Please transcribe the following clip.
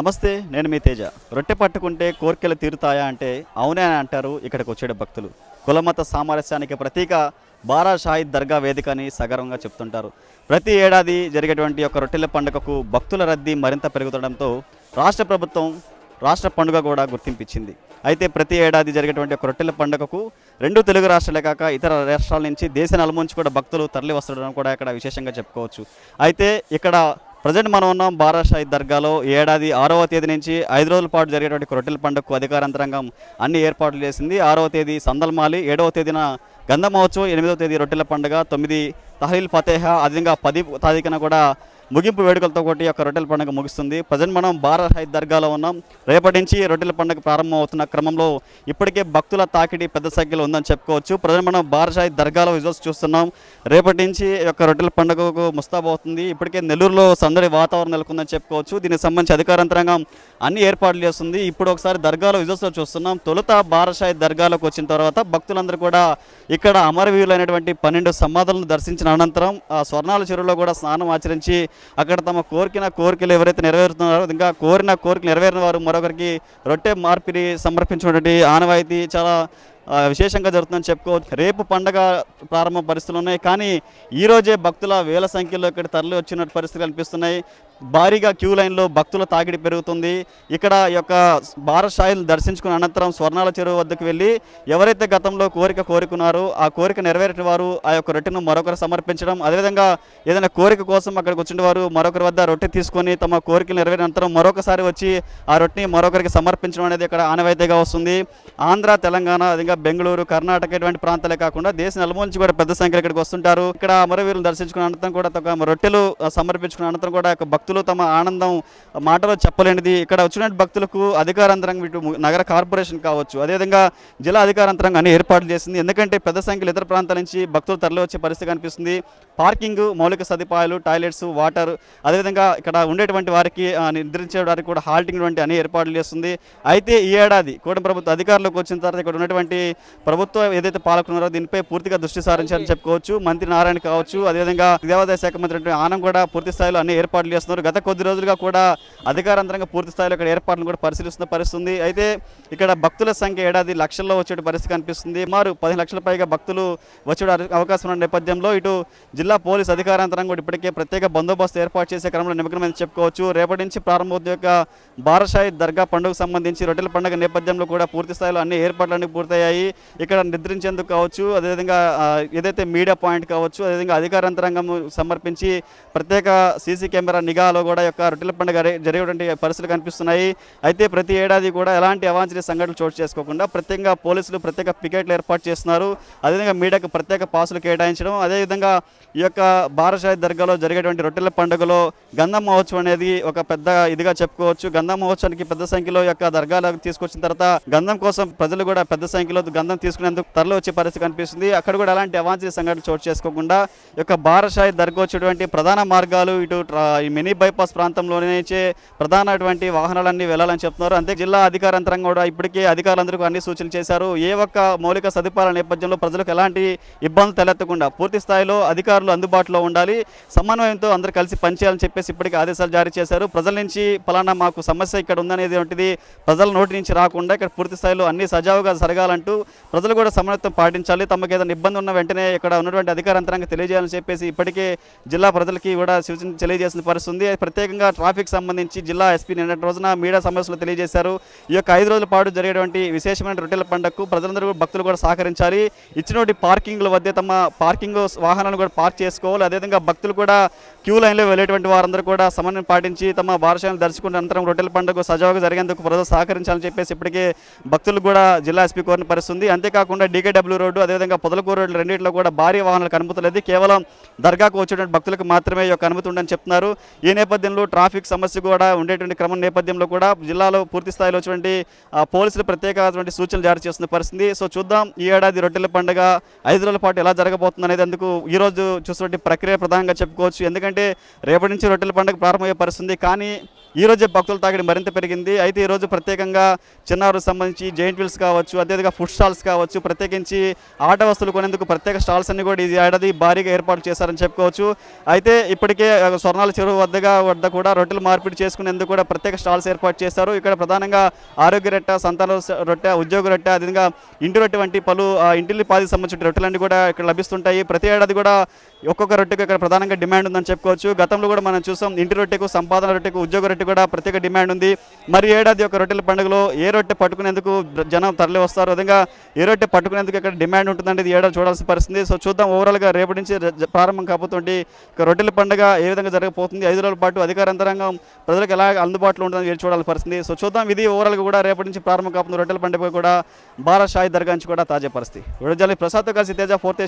నమస్తే నేను మీ తేజ. రొట్టె పట్టుకుంటే కోర్కెలు తీరుతాయా అంటే అవునే అని అంటారు ఇక్కడికి వచ్చే భక్తులు. కులమత సామరస్యానికి ప్రతీక బారా షాహిద్ దర్గా వేదిక అని సగర్వంగా చెప్తుంటారు. ప్రతి ఏడాది జరిగేటువంటి యొక్క రొట్టెల పండుగకు భక్తుల రద్దీ మరింత పెరుగుతుండడంతో రాష్ట్ర ప్రభుత్వం రాష్ట్ర పండుగ కూడా గుర్తింపించింది అయితే ప్రతి ఏడాది జరిగేటువంటి ఒక రొట్టెల పండుగకు రెండు తెలుగు రాష్ట్రాలే కాక ఇతర రాష్ట్రాల నుంచి దేశ నలుముంచి కూడా భక్తులు తరలి వస్తుండడం కూడా ఇక్కడ విశేషంగా చెప్పుకోవచ్చు. అయితే ఇక్కడ ప్రజెంట్ మనం ఉన్నాం బారాషాయి దర్గాలో. ఏడాది ఆరవ తేదీ నుంచి ఐదు రోజుల పాటు జరిగేటువంటి రొట్టెల పండుగకు అధికారంతరంగం అన్ని ఏర్పాట్లు చేసింది. ఆరవ తేదీ సందల్మాలి ఏడవ తేదీన గంధ మహోత్సవం ఎనిమిదవ తేదీ రొట్టెల పండుగ తొమ్మిది తహలీల్ ఫతేహ అదేవిధంగా పది తారీఖున కూడా ముగింపు వేడుకలతో ఒకటి యొక్క రొట్టెల పండుగ ముగుస్తుంది. ప్రజెంట్ మనం బారాషాయి దర్గాలో ఉన్నాం. రేపటి నుంచి రొట్టెల పండుగ ప్రారంభం అవుతున్న క్రమంలో ఇప్పటికే భక్తుల తాకిడి పెద్ద సంఖ్యలో ఉందని చెప్పుకోవచ్చు. ప్రజెంట్ మనం బారాషాయి దర్గాలో విజువల్స్ చూస్తున్నాం. రేపటి నుంచి యొక్క రొట్టెల పండుగకు ముస్తాబు అవుతుంది. ఇప్పటికే నెల్లూరులో సందడి వాతావరణం నెలకొందని చెప్పుకోవచ్చు. దీనికి సంబంధించి అధికారంతరంగం అన్ని ఏర్పాట్లు చేస్తుంది. ఇప్పుడు ఒకసారి దర్గాలో విజువల్స్లో చూస్తున్నాం. తొలుత బారాషాయి దర్గాలోకి వచ్చిన తర్వాత భక్తులందరూ కూడా ఇక్కడ అమరవీరులైనటువంటి పన్నెండు సమాధులను దర్శించిన అనంతరం ఆ స్వర్ణాల చెరువులో కూడా స్నానం ఆచరించి అక్కడ తమ కోరికిన కోరికలు ఎవరైతే నెరవేరుతున్నారో ఇంకా కోరిన కోరికలు నెరవేరిన వారు మరొకరికి రొట్టె మార్పిడి సమర్పించినటువంటి ఆనవాయితీ చాలా విశేషంగా జరుగుతుందని చెప్పుకోవచ్చు. రేపు పండగ ప్రారంభ పరిస్థితులు ఉన్నాయి. కానీ ఈ రోజే భక్తుల వేల సంఖ్యలో ఇక్కడ తరలి వచ్చిన పరిస్థితులు కనిపిస్తున్నాయి. భారీగా క్యూ లైన్లో భక్తుల తాకిడి పెరుగుతుంది. ఇక్కడ యొక్క భారత్ దర్శించుకున్న అనంతరం స్వర్ణాల చెరువు వద్దకు వెళ్ళి ఎవరైతే గతంలో కోరిక కోరుకున్నారో ఆ కోరిక నెరవేరిన వారు ఆ యొక్క రొట్టెను మరొకరు సమర్పించడం అదేవిధంగా ఏదైనా కోరిక కోసం అక్కడికి వచ్చిన వారు మరొకరి వద్ద రొట్టె తీసుకొని తమ కోరికలు నెరవేరిన అనంతరం మరొకసారి వచ్చి ఆ రొట్టెని మరొకరికి సమర్పించడం అనేది ఇక్కడ ఆనవాయితీగా వస్తుంది. ఆంధ్ర తెలంగాణ అదేవిధంగా బెంగళూరు కర్ణాటక ఇటువంటి ప్రాంతాలే కాకుండా దేశ నలుమూల నుంచి కూడా పెద్ద సంఖ్యలో ఇక్కడికి వస్తుంటారు. ఇక్కడ అమరవీరులు దర్శించుకున్న అనంతరం కూడా రొట్టెలు సమర్పించుకున్న అనంతరం కూడా భక్తులు భక్తులు తమ ఆనందం మాటలో చెప్పలేనిది. ఇక్కడ వచ్చిన భక్తులకు అధికారాంతరంగా ఇటు నగర కార్పొరేషన్ కావచ్చు. అదేవిధంగా జిల్లా అధికారాంతరంగా అన్ని ఏర్పాట్లు చేసింది. ఎందుకంటే పెద్ద సంఖ్యలో ఇతర ప్రాంతాల నుంచి భక్తులు తరలి వచ్చే పరిస్థితి కనిపిస్తుంది. పార్కింగ్ మౌలిక సదుపాయాలు టాయిలెట్స్ వాటర్ అదేవిధంగా ఇక్కడ ఉండేటువంటి వారికి ఆ, వారికి కూడా హాల్టింగ్ వంటి అన్ని ఏర్పాట్లు చేస్తుంది. అయితే ఈ ఏడాది కూటమి ప్రభుత్వ అధికారులకు వచ్చిన తర్వాత ఇక్కడ ఉన్నటువంటి ప్రభుత్వం ఏదైతే పాల్గొన్నారో దీనిపై పూర్తిగా దృష్టి సారించారని చెప్పుకోవచ్చు. మంత్రి నారాయణ కావచ్చు. అదేవిధంగా దేవాదాయ శాఖ మంత్రి ఆనం కూడా పూర్తి స్థాయిలో అన్ని ఏర్పాట్లు చేస్తున్నారు. గత కొద్ది రోజులుగా కూడా అధికారంతరంగా పూర్తి స్థాయిలో ఇక్కడ ఏర్పాట్లను కూడా పరిశీలిస్తున్న పరిస్థితి అయితే ఇక్కడ భక్తుల సంఖ్య ఏడాది లక్షల్లో వచ్చే పరిస్థితి కనిపిస్తుంది. సుమారు పది లక్షల పైగా భక్తులు వచ్చే అవకాశం ఉన్న నేపథ్యంలో ఇటు జిల్లా పోలీస్ అధికారాంతరం కూడా ఇప్పటికే ప్రత్యేక బందోబస్తు ఏర్పాటు చేసే క్రమంలో నిమగ్నమని చెప్పుకోవచ్చు. రేపటి నుంచి ప్రారంభమవుతున్న యొక్క బారషాయి దర్గా పండుగకు సంబంధించి రొట్టెల పండుగ నేపథ్యంలో కూడా పూర్తి స్థాయిలో అన్ని ఏర్పాట్లన్నీ పూర్తయ్యాయి. ఇక్కడ నిద్రించేందుకు కావచ్చు అదేవిధంగా ఏదైతే మీడియా పాయింట్ కావచ్చు అదేవిధంగా అధికారాంతరంగం సమర్పించి ప్రత్యేక సీసీ కెమెరా నిఘా జిల్లాలో కూడా యొక్క రొట్టెల పండుగ జరిగేటువంటి పరిస్థితులు కనిపిస్తున్నాయి. అయితే ప్రతి ఏడాది కూడా ఎలాంటి అవాంఛనీయ సంఘటనలు చోటు చేసుకోకుండా ప్రత్యేకంగా పోలీసులు ప్రత్యేక పికెట్లు ఏర్పాటు చేస్తున్నారు. అదేవిధంగా మీడియాకు ప్రత్యేక పాసులు కేటాయించడం అదేవిధంగా ఈ యొక్క బారషాయి దర్గాలో జరిగేటువంటి రొట్టెల పండుగలో గంధం మహోత్సవం అనేది ఒక పెద్ద ఇదిగా చెప్పుకోవచ్చు. గంధం మహోత్సవానికి పెద్ద సంఖ్యలో యొక్క దర్గాలకు తీసుకొచ్చిన తర్వాత గంధం కోసం ప్రజలు కూడా పెద్ద సంఖ్యలో గంధం తీసుకునేందుకు తరలి వచ్చే పరిస్థితి కనిపిస్తుంది. అక్కడ కూడా ఎలాంటి అవాంఛనీయ సంఘటనలు చోటు చేసుకోకుండా ఈ యొక్క బారషాయి దర్గా వచ్చేటువంటి ప్రధాన మార్గాలు ఇటు ఈ మినీ బైపాస్ ప్రాంతంలోనే ప్రధానటువంటి వాహనాలన్నీ వెళ్ళాలని చెప్తున్నారు. అంతే జిల్లా అధికారంతరం కూడా ఇప్పటికే అధికారులందరికీ అన్ని సూచనలు చేశారు. ఏ ఒక్క మౌలిక సదుపాయాల నేపథ్యంలో ప్రజలకు ఎలాంటి ఇబ్బందులు తలెత్తకుండా పూర్తి స్థాయిలో అధికారులు అందుబాటులో ఉండాలి. సమన్వయంతో అందరూ కలిసి పనిచేయాలని చెప్పేసి ఇప్పటికే ఆదేశాలు జారీ చేశారు. ప్రజల నుంచి ఫలానా మాకు సమస్య ఇక్కడ ఉందనేది వంటిది ప్రజల నోటి నుంచి రాకుండా ఇక్కడ పూర్తి స్థాయిలో అన్ని సజావుగా జరగాలంటూ ప్రజలు కూడా సమన్వయం పాటించాలి. తమకు ఏదైనా ఇబ్బంది ఉన్న వెంటనే ఇక్కడ ఉన్నటువంటి అధికారంతరంగా తెలియజేయాలని చెప్పేసి ఇప్పటికే జిల్లా ప్రజలకి కూడా సూచన తెలియజేసిన పరిస్థితి ఉంది ప్రత్యేకంగా ట్రాఫిక్ సంబంధించి జిల్లా ఎస్పీ నిన్నటి రోజున మీడియా సమావేశంలో తెలియజేశారు. ఈ యొక్క ఐదు రోజుల పాటు జరిగేటువంటి విశేషమైన రొట్టెల పండుగకు ప్రజలందరూ భక్తులు కూడా సహకరించాలి. ఇచ్చినటువంటి పార్కింగ్ల వద్ద తమ పార్కింగ్ వాహనాలను కూడా పార్క్ చేసుకోవాలి. అదేవిధంగా భక్తులు కూడా క్యూ లైన్లో వెళ్ళేటువంటి వారందరూ కూడా సమన్వయం పాటించి తమ భారశాలను దర్శకున్న అనంతరం రొట్టెల పండుగ సజావుగా జరిగేందుకు ప్రజలు సహకరించాలని చెప్పేసి ఇప్పటికే భక్తులు కూడా జిల్లా ఎస్పీ కోరిన పరిస్థితి అంతేకాకుండా డీకేడబ్ల్యూ రోడ్డు అదేవిధంగా పొదలకూరు రోడ్డు రెండింటిలో కూడా భారీ వాహనాలకు అనుమతి లేదు కేవలం దర్గాకు వచ్చేటువంటి భక్తులకు మాత్రమే ఈ యొక్క అనుమతి ఉందని చెప్తున్నారు. ఈ ఈ నేపథ్యంలో ట్రాఫిక్ సమస్య కూడా ఉండేటువంటి క్రమం నేపథ్యంలో కూడా జిల్లాలో పూర్తి స్థాయిలో వచ్చినటువంటి పోలీసులు ప్రత్యేకమైనటువంటి సూచనలు జారీ చేస్తున్న పరిస్థితి. సో చూద్దాం ఈ ఏడాది రొట్టెల పండుగ ఐదు రోజుల పాటు ఎలా జరగబోతుంది అనేది అందుకు ఈ రోజు చూసినటువంటి ప్రక్రియ ప్రధానంగా చెప్పుకోవచ్చు. ఎందుకంటే రేపటి నుంచి రొట్టెల పండుగ ప్రారంభమయ్యే పరిస్థితి కానీ ఈ రోజే భక్తుల తాకిడి మరింత పెరిగింది. అయితే ఈరోజు ప్రత్యేకంగా చిన్నారు సంబంధించి జైంట్ వీల్స్ కావచ్చు అదేవిధంగా ఫుడ్ స్టాల్స్ కావచ్చు ప్రత్యేకించి ఆట వస్తువులు కొనేందుకు ప్రత్యేక స్టాల్స్ అన్ని కూడా ఈ ఏడాది భారీగా ఏర్పాటు చేశారని చెప్పుకోవచ్చు. అయితే ఇప్పటికే స్వర్ణాల చెరువు వద్దగా వద్ద కూడా రొట్టెలు మార్పిడి చేసుకునేందుకు కూడా ప్రత్యేక స్టాల్స్ ఏర్పాటు చేశారు. ఇక్కడ ప్రధానంగా ఆరోగ్య రొట్టె సంతాన రొట్టె ఉద్యోగ రొట్టె అదేవిధంగా ఇంటి రొట్టె వంటి పలు ఆ, ఇంటిల్లి పాదికి సంబంధించిన రొట్టెలన్నీ కూడా ఇక్కడ లభిస్తుంటాయి. ప్రతి ఏడాది కూడా ఒక్కొక్క రొట్టెకు ఇక్కడ ప్రధానంగా డిమాండ్ ఉందని చెప్పుకోవచ్చు. గతంలో కూడా మనం చూసాం ఇంటి రొట్టెకు సంపాదన రొట్టెకు ఉద్యోగ రొట్టె కూడా ప్రత్యేక డిమాండ్ ఉంది. మరి ఏడాది యొక్క రొట్టెల పండుగలో ఏ రొట్టె పట్టుకునేందుకు జనం తరలి వస్తారు? విధంగా ఏ రొట్టె పట్టుకునేందుకు ఇక్కడ డిమాండ్ ఉంటుందంటే ఇది ఏడాది చూడాల్సిన పరిస్థితి. సో చూద్దాం ఓవరాల్గా రేపటి నుంచి ప్రారంభం కాబోతుంది రొట్టెల పండుగ ఏ విధంగా జరగబోతుంది? ఐదు రోజుల పాటు అధికార యంత్రాంగం ప్రజలకు ఎలా అందుబాటులో ఉంటుందని వేచి చూడాల్సిన పరిస్థితి. సో చూద్దాం ఇది ఓవరాల్గా కూడా రేపటి నుంచి ప్రారంభం కాబోతుంది. రొట్టెల పండుగ కూడా భారత్ షాయి దర్గా నుంచి కూడా తాజా పరిస్థితి. విడుదల ప్రసాద్ కలిసి తేజ ఫోర్త్